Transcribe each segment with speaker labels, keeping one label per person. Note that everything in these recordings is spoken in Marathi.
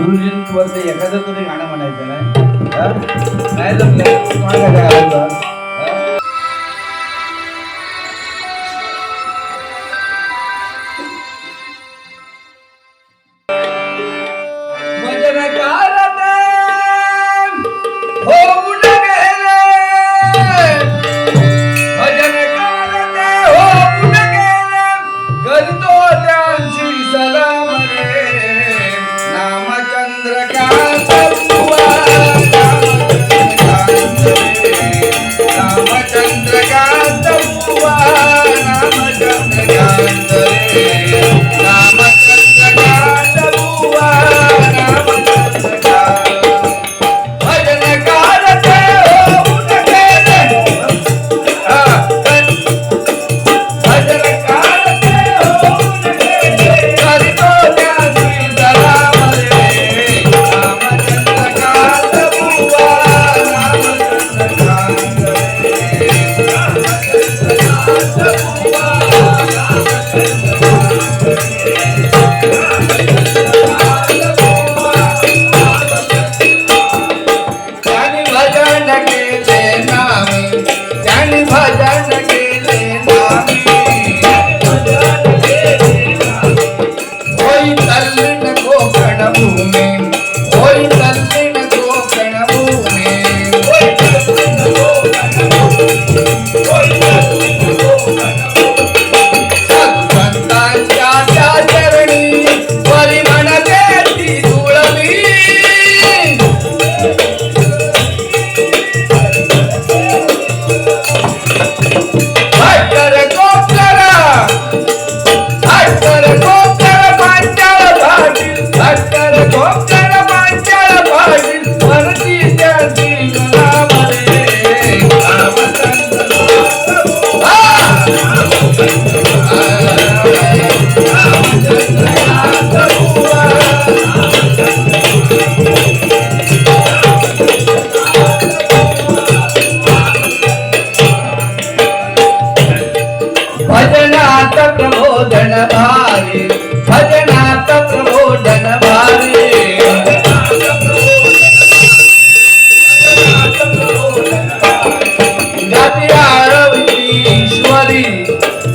Speaker 1: गुरुजींवरती एखादं तुम्ही भजनात प्रबोधन भारी भजनात प्रबोधन भारी. गाती आळती ईश्वरी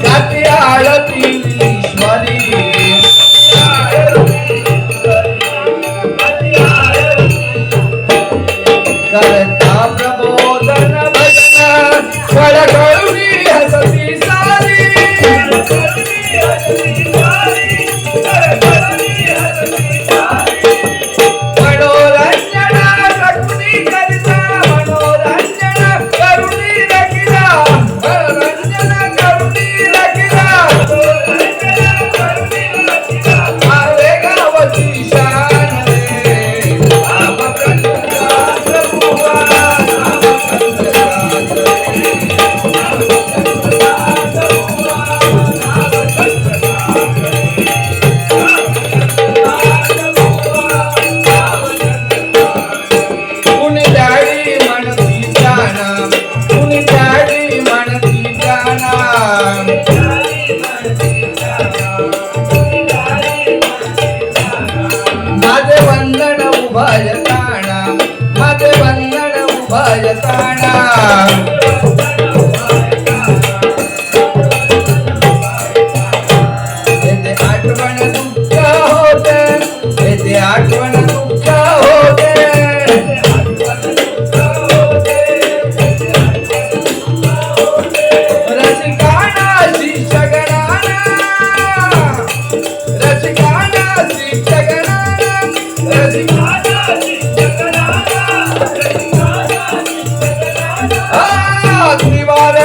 Speaker 1: गाती आळती ईश्वरी करता Yeah. ભજતાણા મધબંધન ભજતાણા. આઠ त्रिवार